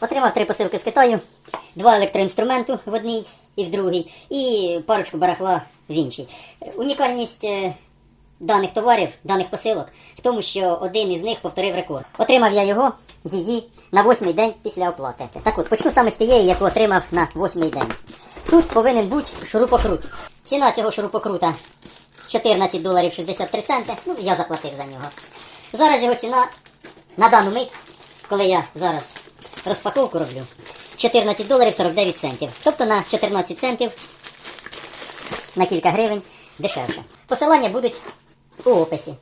Отримав три посилки з Китаю, два електроінструменту в одній і в другій, і парочку барахла в іншій. Унікальність е, даних товарів, даних посилок в тому, що один із них повторив рекорд. Отримав я його, її, на восьмий день після оплати. Так от, почну саме з тієї, яку отримав на восьмий день. Тут повинен бути шурупокрут. Ціна цього шурупокрута 14 доларів 63 центи. Ну, я заплатив за нього. Зараз його ціна на дану мить, коли я зараз розпаковку роблю, 14 доларів 49 центів. Тобто на 14 центів на кілька гривень дешевше. Посилання будуть у описі.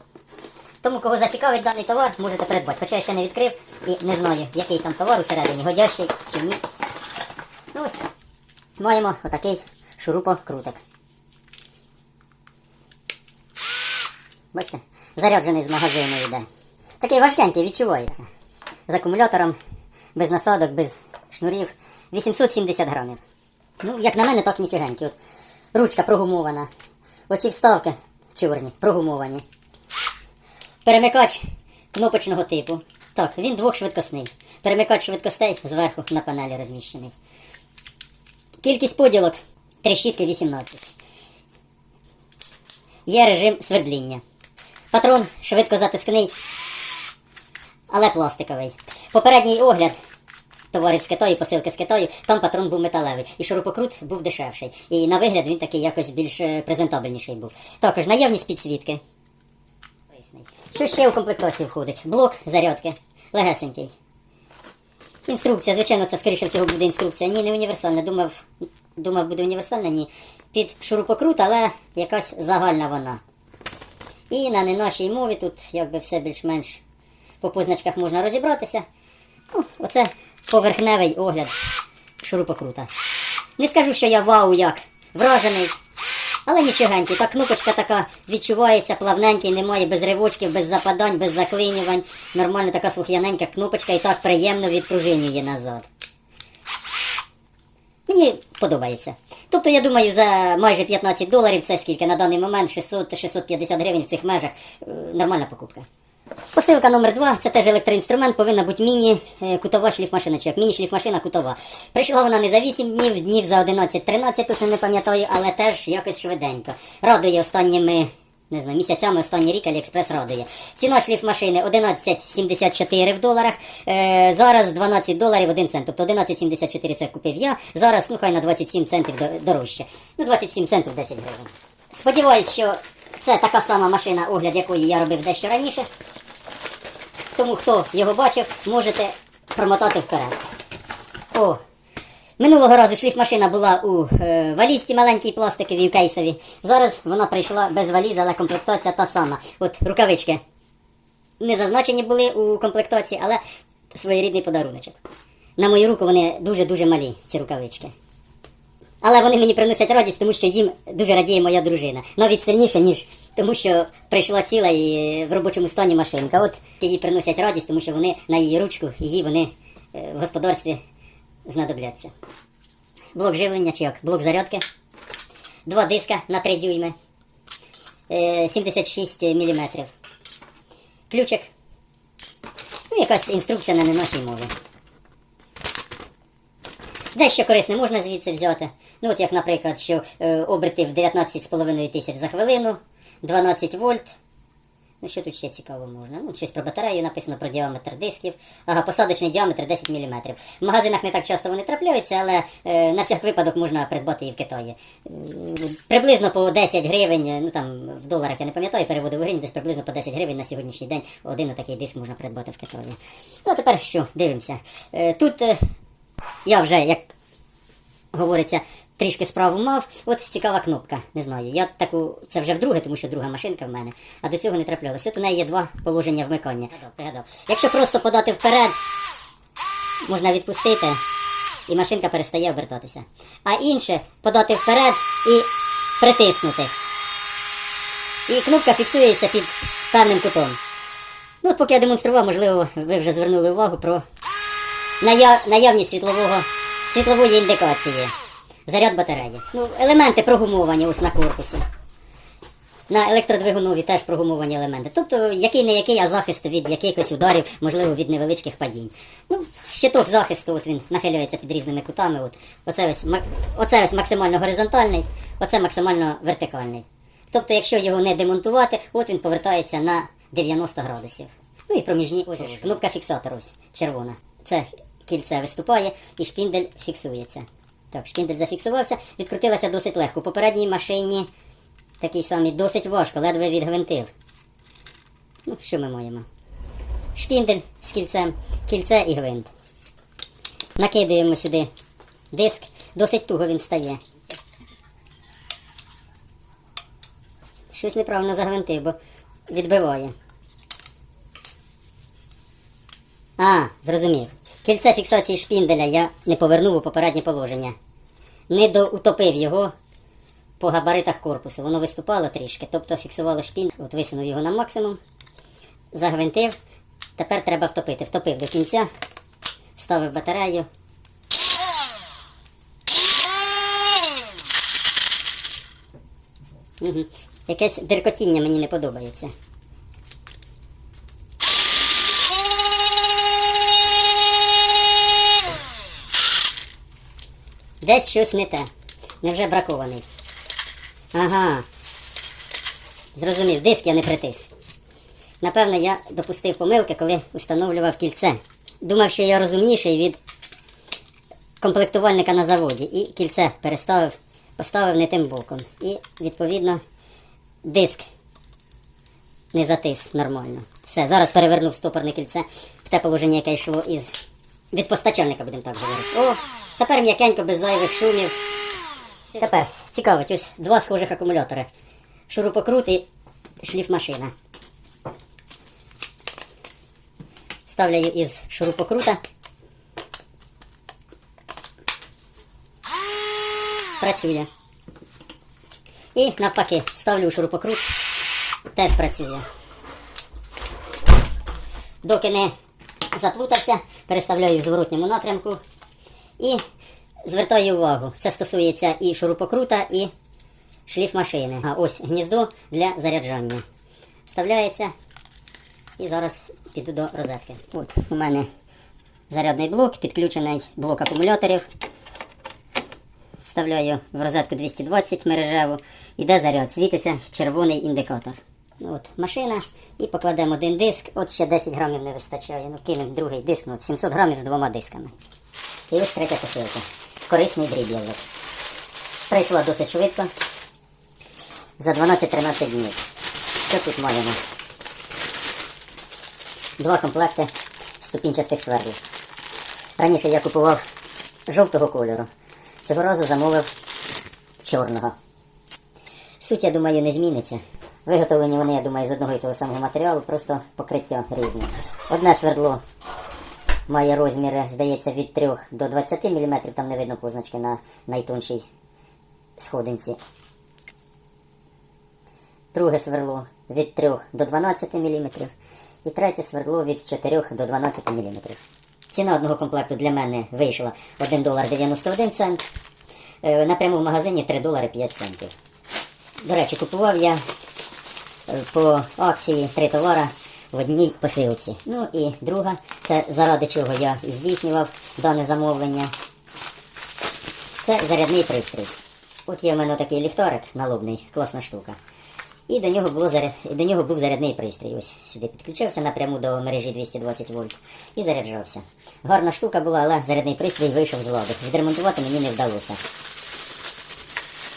Тому, кого зацікавить даний товар, можете придбати. Хоча я ще не відкрив і не знаю, який там товар усередині, годящий чи ні. Ну ось, маємо отакий шурупокрутик. Бачите, заряджений з магазину йде. Такий важкенький відчувається. З акумулятором, без насадок, без шнурів. 870 грамів. Ну, як на мене, так нічогенький. От ручка прогумована. Оці вставки чорні, прогумовані. Перемикач кнопочного типу. Так, він двохшвидкосний. Перемикач швидкостей зверху на панелі розміщений. Кількість поділок трещітки 18. Є режим свердління. Патрон швидко затискний, але пластиковий. Попередній огляд товарів з Китаю, посилки з Китаю, там патрон був металевий. І шурупокрут був дешевший. І на вигляд він такий якось більш е, презентабельніший був. Також наявність підсвітки. Що ще у комплектацію входить? Блок зарядки. Легесенький. Інструкція, звичайно, це скоріше всього буде інструкція. Ні, не універсальна. Думав, думав буде універсальна, ні. Під шурупокрут, але якась загальна вона. І на не нашій мові тут якби все більш-менш по позначках можна розібратися. Ну, оце поверхневий огляд шурупокрута. Не скажу, що я вау як вражений, але нічогенький. Та кнопочка така відчувається, плавненький, немає без ривочків, без западань, без заклинювань. Нормально така слух'яненька кнопочка і так приємно відпружинює назад. Мені подобається. Тобто, я думаю, за майже 15 доларів це скільки на даний момент 600-650 гривень в цих межах. е, Нормальна покупка. Посилка номер 2 це теж електроінструмент, повинна бути міні-кутова шліфмашина, чи як міні-шліфмашина кутова. Прийшла вона не за 8 днів, днів за 11-13, точно не пам'ятаю, але теж якось швиденько. Радує останніми. Не знаю, місяцями останній рік Аліекспрес радує. Ціна шліфмашини 11,74 в доларах. Е, зараз 12 доларів 1 цент. Тобто 11,74 це купив я. Зараз, ну хай на 27 центів дорожче. Ну, 27 центів 10 гривень. Сподіваюсь, що це така сама машина, огляд якої я робив дещо раніше. Тому хто його бачив, можете промотати вперед. О! Минулого разу шліфмашина була у е, валізці маленькій пластиковій кейсові. Зараз вона прийшла без валізи, але комплектація та сама. От рукавички не зазначені були у комплектації, але своєрідний подаруночок. На мою руку вони дуже-дуже малі, ці рукавички. Але вони мені приносять радість, тому що їм дуже радіє моя дружина. Навіть сильніше, ніж тому, що прийшла ціла і в робочому стані машинка. От їй приносять радість, тому що вони на її ручку, її вони е, в господарстві знадобляться. Блок живлення чи як? Блок зарядки. Два диска на 3 дюйми. Е, 76 мм. Ключик. Ну, якась інструкція на не нашій мові. Дещо корисне можна звідси взяти. Ну, от як, наприклад, що е, оберти в 19,5 тисяч за хвилину, 12 вольт. Ну, що тут ще цікаво можна? Ну, щось про батарею написано про діаметр дисків. Ага, посадочний діаметр 10 мм. В магазинах не так часто вони трапляються, але е, на всяк випадок можна придбати і в Китаї. Е, приблизно по 10 гривень, е, ну там в доларах я не пам'ятаю, переводи в гривні, десь приблизно по 10 гривень на сьогоднішній день один такий диск можна придбати в Китаї. Ну, а тепер що, дивимося. Е, тут е, я вже, як говориться, трішки справу мав. От цікава кнопка. Не знаю. Я таку, це вже вдруге, тому що друга машинка в мене, а до цього не траплялося. От у неї є два положення вмикання. Пригадав. Якщо просто подати вперед, можна відпустити, і машинка перестає обертатися. А інше подати вперед і притиснути. І кнопка фіксується під певним кутом. Ну, от поки я демонстрував, можливо, ви вже звернули увагу про наяв... наявність світлового, світлової індикації. Заряд батареї. Ну, елементи прогумовані ось на корпусі. На електродвигунові теж прогумовані елементи. Тобто, який не який, а захист від якихось ударів, можливо, від невеличких падінь. Ну, щиток захисту, от він нахиляється під різними кутами. От. Оце, ось, оце ось максимально горизонтальний, оце максимально вертикальний. Тобто, якщо його не демонтувати, от він повертається на 90 градусів. Ну і проміжні ось кнопка фіксатора ось червона. Це кільце виступає і шпіндель фіксується. Так, шпіндель зафіксувався, відкрутилася досить легко. У попередній машині такий самий досить важко, ледве відгвинтив. Ну, що ми маємо? Шпіндель з кільцем, кільце і гвинт. Накидаємо сюди диск, досить туго він стає. Щось неправильно загвинтив, бо відбиває. А, зрозумів. Кільце фіксації шпінделя я не повернув у попереднє положення. Не доутопив його по габаритах корпусу. Воно виступало трішки, тобто фіксувало шпіндель, от висунув його на максимум, загвинтив. Тепер треба втопити. Втопив до кінця, вставив батарею. Якесь диркотіння мені не подобається. Десь щось не те. Невже бракований. Ага. Зрозумів, диск я не притис. Напевно, я допустив помилки, коли встановлював кільце. Думав, що я розумніший від комплектувальника на заводі. І кільце переставив, поставив не тим боком. І, відповідно, диск не затис нормально. Все, зараз перевернув стопорне кільце в те положення, яке йшло із від постачальника, будемо так говорити. О, тепер м'якенько, без зайвих шумів. Тепер цікавить, ось два схожих акумулятори. Шурупокрут і шліфмашина. Ставляю із шурупокрута. Працює. І навпаки, ставлю шурупокрут. Теж працює. Доки не заплутався, переставляю в зворотньому напрямку і звертаю увагу. Це стосується і шурупокрута, і шліфмашини. А ось гніздо для заряджання. Вставляється і зараз піду до розетки. От у мене зарядний блок, підключений блок акумуляторів. Вставляю в розетку 220 мережеву. Іде заряд, світиться червоний індикатор. От машина. І покладемо один диск. От ще 10 грамів не вистачає. Ну, кинемо другий диск, ну, от 700 грамів з двома дисками. І ось третя посилка. Корисний дріб'язок. Прийшла досить швидко. За 12-13 днів. Що тут маємо? Два комплекти ступінчастих сверлів. Раніше я купував жовтого кольору. Цього разу замовив чорного. Суть, я думаю, не зміниться. Виготовлені вони, я думаю, з одного і того самого матеріалу, просто покриття різне. Одне свердло має розміри, здається, від 3 до 20 мм, там не видно позначки на найтоншій сходинці. Друге сверло від 3 до 12 мм. І третє свердло від 4 до 12 мм. Ціна одного комплекту для мене вийшла 1 долар 91 цент. Е, Напряму в магазині 3 долари 5 центів. До речі, купував я по акції три товара в одній посилці. Ну і друга, це заради чого я здійснював дане замовлення. Це зарядний пристрій. От є в мене такий ліхтарик налобний, класна штука. І до нього, було заряд... до нього був зарядний пристрій. Ось сюди підключився напряму до мережі 220 вольт і заряджався. Гарна штука була, але зарядний пристрій вийшов з ладу. Відремонтувати мені не вдалося.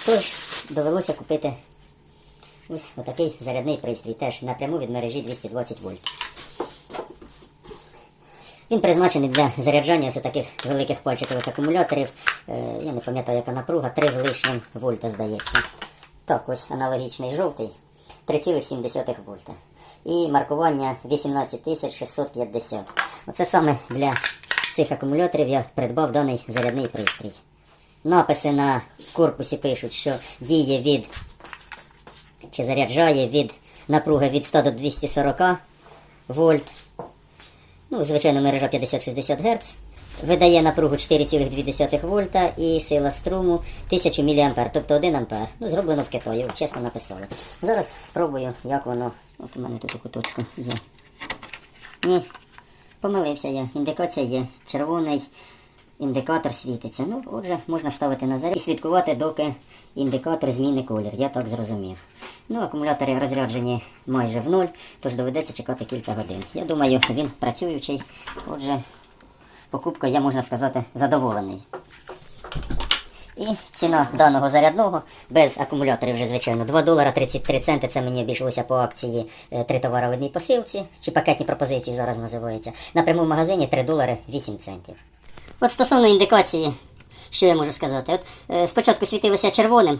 Тож, довелося купити ось отакий зарядний пристрій, теж напряму від мережі 220 вольт. Він призначений для заряджання ось таких великих пальчикових акумуляторів. Е, я не пам'ятаю, яка напруга, 3 з лишнім вольта, здається. Так, ось аналогічний жовтий 3,7 вольта. І маркування 18650. Оце саме для цих акумуляторів я придбав даний зарядний пристрій. Написи на корпусі пишуть, що діє від чи заряджає від напруги від 100 до 240 вольт. Ну, звичайно, мережа 50-60 Гц. видає напругу 4,2 вольта і сила струму 1000 мА, тобто 1 ампер. Ну, зроблено в Китаї, чесно написали. Зараз спробую, як воно. От у мене тут у куточку є. Ні, помилився я. Індикація є. Червоний індикатор світиться. Ну, отже, можна ставити на заряд і слідкувати, доки індикатор зміни колір. Я так зрозумів. Ну, акумулятори розряджені майже в нуль, тож доведеться чекати кілька годин. Я думаю, він працюючий. Отже, покупка, я можна сказати, задоволений. І ціна даного зарядного без акумуляторів вже, звичайно, 2 долара 33 центи. Це мені обійшлося по акції е, три товари в одній посилці, чи пакетні пропозиції зараз називається. Напряму в магазині 3 долари 8 центів. От стосовно індикації, що я можу сказати? От е, спочатку світилося червоним.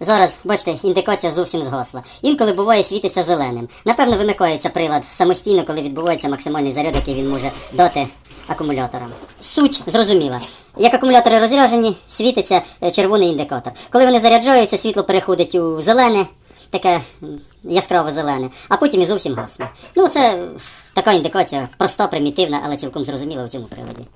Зараз, бачите, індикація зовсім згасла. Інколи буває світиться зеленим. Напевно, вимикається прилад самостійно, коли відбувається максимальний заряд, який він може дати акумуляторам. Суть зрозуміла. Як акумулятори розряджені, світиться е, червоний індикатор. Коли вони заряджаються, світло переходить у зелене, таке яскраво зелене, а потім і зовсім гасне. Ну, це е, така індикація, проста, примітивна, але цілком зрозуміла в цьому приладі.